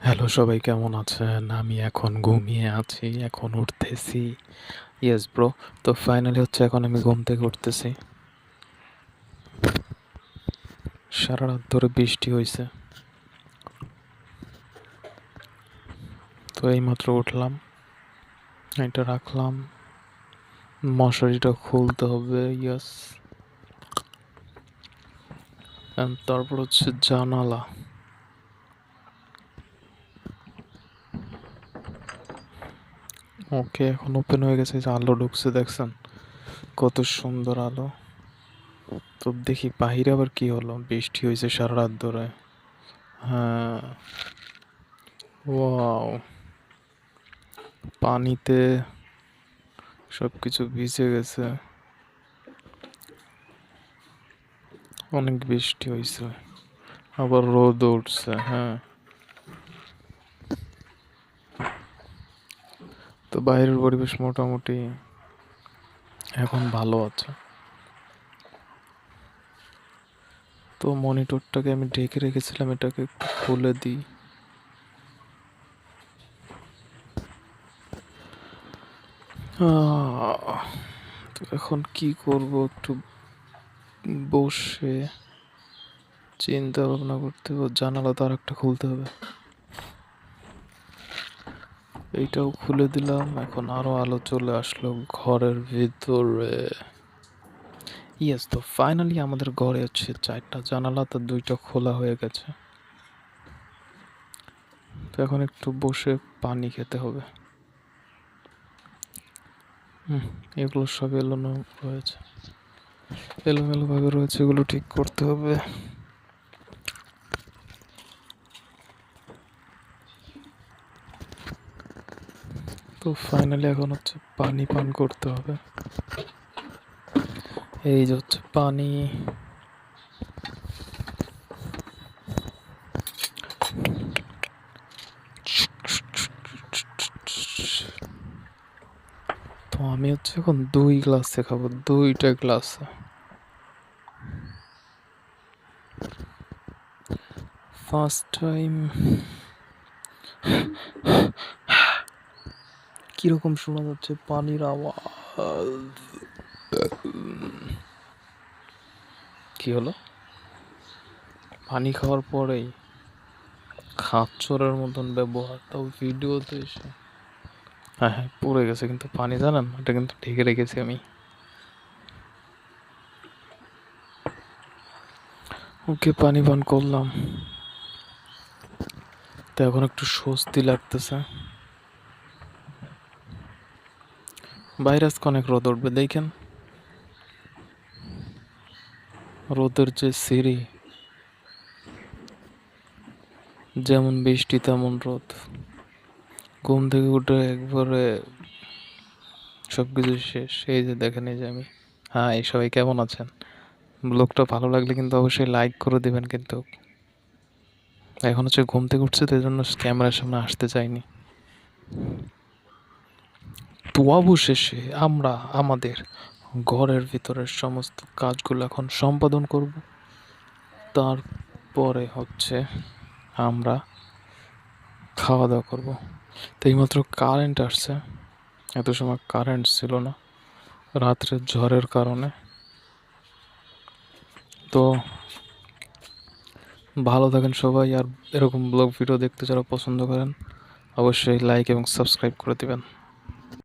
Hello সবাই কেমন আছেন? আমি এখন ঘুমিয়ে আছি, এখন উঠতেছি। ইয়েস ব্রো তো ফাইনালি হচ্ছে এখন আমি ঘুম থেকে উঠতেছি। সারা রাত ধরে বৃষ্টি হয়েছে তো এইমাত্র উঠলাম, এটা রাখলাম। মশারিটা খুলতে হবে ইয়েস তারপর হচ্ছে জানালা। ওকে, এখন ওপেন হয়ে গেছে যে আলো ঢুকছে, দেখছেন? কত সুন্দর আলো। তো দেখি বাহিরে আবার কি হলো? বৃষ্টি হয়েছে সারা রাত ধরে। হ্যাঁ। ওয়াও। পানিতে সব কিছু ভিজে গেছে। অনেক বৃষ্টি হয়েছে। আবার রোদ উঠছে হ্যাঁ। তো বাইরের পরিবেশ মোটামুটি এখন ভালো আছে। তো মনিটরটাকে আমি ঢেকে রেখেছিলাম, এটাকে খুলে দিই। তো এখন কি করব একটু বসে চিন্তা ভাবনা করতে হবে, জানালা তো আর একটা খুলতে হবে। এইটাও খুলে দিলাম। এখন আরও আলো চলে আসলো ঘরের ভিতরে। ইয়েস তো ফাইনালি আমাদের ঘরে হচ্ছে চারটা জানালা, তো দুইটা খোলা হয়ে গেছে। তো এখন একটু বসে পানি খেতে হবে। এগুলো সব এলোনো রয়েছে। এলোমেলোভাবে রয়েছে, এগুলো ঠিক করতে হবে। তো ফাইনালি এখন হচ্ছে পানি পান করতে হবে। এই যে হচ্ছে পানি। তো আমি হচ্ছে এখন দুই গ্লাসে খাব, দুইটা গ্লাসে। ফার্স্ট টাইম কীরকম শোনা যাচ্ছে পানির আওয়াজ? কি হলো? পানি খাওয়ার পরেই খাচ্চরের মতন ব্যবহার, তাও ভিডিওতে এসে। হ্যাঁ হ্যাঁ পড়ে গেছে, কিন্তু পানি জানেন? এটা কিন্তু ঢেকে রেখেছি আমি। ওকে, পানি পান করলাম। তো এখন একটু স্বস্তি লাগতেছে। বাইরে আজকে অনেক রোদ উঠবে, দেখেন। রোদের যে সিঁড়ি, যেমন বৃষ্টি তেমন রোদ। ঘুম থেকে উঠে একবারে সব কিছু শেষ। এই যে দেখেন, এই যে আমি। হ্যাঁ এই সবাই কেমন আছেন? ব্লগটা ভালো লাগলে কিন্তু অবশ্যই লাইক করে দেবেন কিন্তু। এখন হচ্ছে ঘুম থেকে উঠছে, তো এই জন্য ক্যামেরার সামনে আসতে চাইনি। তো অবশেষে আমরা আমাদের ঘরের ভিতরের সমস্ত কাজগুলো এখন সম্পাদন করব। তারপরে হচ্ছে আমরা খাওয়া দাওয়া করব। তো এইমাত্র কারেন্ট আসছে। এত সময় কারেন্ট ছিল না। রাত্রের ঝড়ের কারণে। তো ভালো থাকেন সবাই আর এরকম ব্লগ ভিডিও দেখতে যারা পছন্দ করেন, অবশ্যই লাইক এবং সাবস্ক্রাইব করে দেবেন।